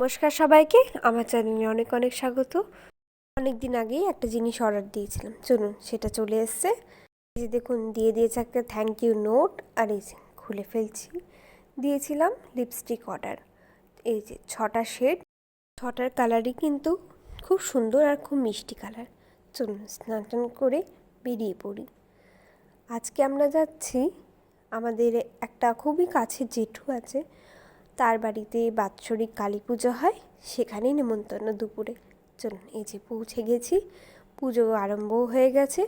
নমস্কার সবাইকে। আমার চ্যানেলে অনেক অনেক স্বাগত। অনেক দিন আগেই একটা জিনিস অর্ডার দিয়েছিলাম। চলুন, সেটা চলে এসছে। এই যে দেখুন, দিয়ে দিয়েছে একটা থ্যাংক ইউ নোট আর এই যে খুলে ফেলছি। দিয়েছিলাম লিপস্টিক অর্ডার এই যে ছটা শেড ছটার কালারই কিন্তু খুব সুন্দর আর খুব মিষ্টি কালার চলুন, স্নান টান করে বেরিয়ে পড়ি। আজকে আমরা যাচ্ছি আমাদের একটা খুবই কাছের জেঠু আছে। তার বাড়িতে বাৎসরিক কালী পুজো হয় সেখানেই নেমন্তন্ন দুপুরে। চলুন, এই যে পৌঁছে গেছি। পুজো আরম্ভও হয়ে গেছে।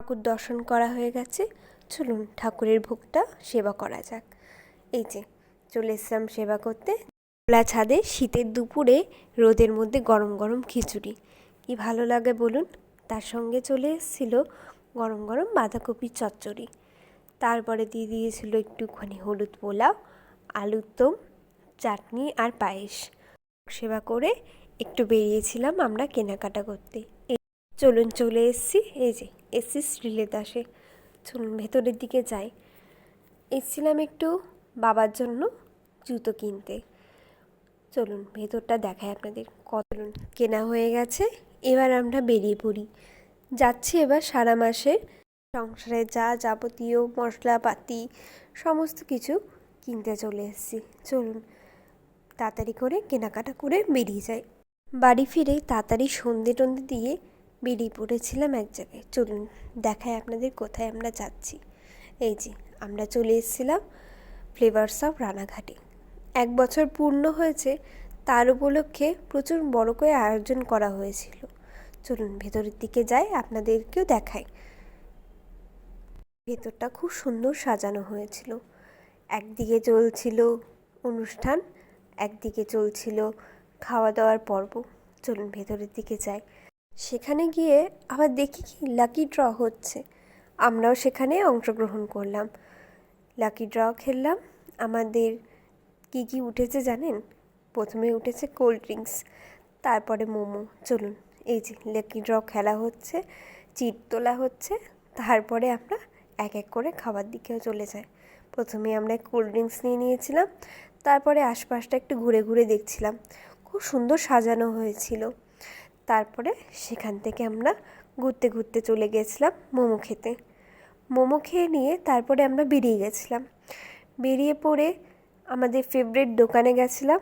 ঠাকুর দর্শন করা হয়ে গেছে। চলুন, ঠাকুরের ভোগটা সেবা করা যাক। এই যে, চলে এসলাম সেবা করতে। খোলা ছাদে শীতের দুপুরে রোদের মধ্যে গরম গরম খিচুড়ি। কি ভালো লাগে বলুন? তার সঙ্গে চলে এসেছিল গরম গরম বাঁধাকপির চচ্চড়ি। তারপরে দিয়ে দিয়েছিল একটুখানি হলুদ পোলাও। আলুর দম, চাটনি আর পায়েস। সেবা করে একটু বেরিয়েছিলাম আমরা কেনাকাটা করতে। চলুন চলে এসছি। এই যে, এসছি শ্রীলে দাসে চলুন ভেতরের দিকে যাই। এসছিলাম একটু বাবার জন্য জুতো কিনতে। চলুন ভেতরটা দেখায় আপনাদের। কত কেনা হয়ে গেছে। এবার আমরা বেরিয়ে পড়ি। যাচ্ছি এবার সারা মাসে সংসারে যা যাবতীয় মশলাপাতি, সমস্ত কিছু কিনতে চলে এসেছি। চলুন, তাড়াতাড়ি করে কেনাকাটা করে বেরিয়ে যাই। বাড়ি ফিরে তাড়াতাড়ি সন্ধে টন্ধে দিয়ে বেরিয়ে পড়েছিলাম এক জায়গায়। চলুন দেখায় আপনাদের কোথায় আমরা যাচ্ছি। এই যে, আমরা চলে এসেছিলাম ফ্লেভার্স অফ রানাঘাটে। এক বছর পূর্ণ হয়েছে, তার উপলক্ষে প্রচুর বড় করে আয়োজন করা হয়েছিল। চলুন, ভেতরের দিকে যাই, আপনাদেরকেও দেখাই। ভেতরটা খুব সুন্দর সাজানো হয়েছিল। একদিকে চলছিল অনুষ্ঠান, একদিকে চলছিল খাওয়া দাওয়ার পর্ব। চলুন ভেতরের দিকে যাই। সেখানে গিয়ে আবার দেখি কি লাকি ড্র হচ্ছে। আমরাও সেখানে অংশগ্রহণ করলাম। লাকি ড্র খেললাম। আমাদের কি কি উঠেছে জানেন? প্রথমে উঠেছে কোল্ড ড্রিঙ্কস তারপরে মোমো। চলুন, এই যে লাকি ড্র খেলা হচ্ছে, চিট তোলা হচ্ছে, তারপরে আমরা এক এক করে খাবার দিকেও চলে যায়। প্রথমে আমরা কোল্ড ড্রিঙ্কস নিয়ে নিয়েছিলাম, তারপরে আশপাশটা একটু ঘুরে ঘুরে দেখছিলাম। খুব সুন্দর সাজানো হয়েছিল। তারপরে সেখান থেকে আমরা ঘুরতে ঘুরতে চলে গেছিলাম মোমো খেতে। মোমো খেয়ে নিয়ে তারপরে আমরা বেরিয়ে গেছিলাম। বেরিয়ে পড়ে আমাদের ফেভারিট দোকানে গেছিলাম।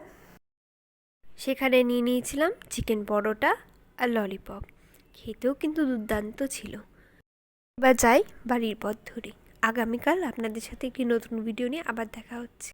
সেখানে নিয়ে নিয়েছিলাম চিকেন পরোটা আর ললিপপ খেতেও কিন্তু দুর্দান্ত ছিল। এবার যাই বাড়ির পথ ধরে। আগামীকাল আপনাদের সাথে একটি নতুন ভিডিও নিয়ে আবার দেখা হচ্ছে।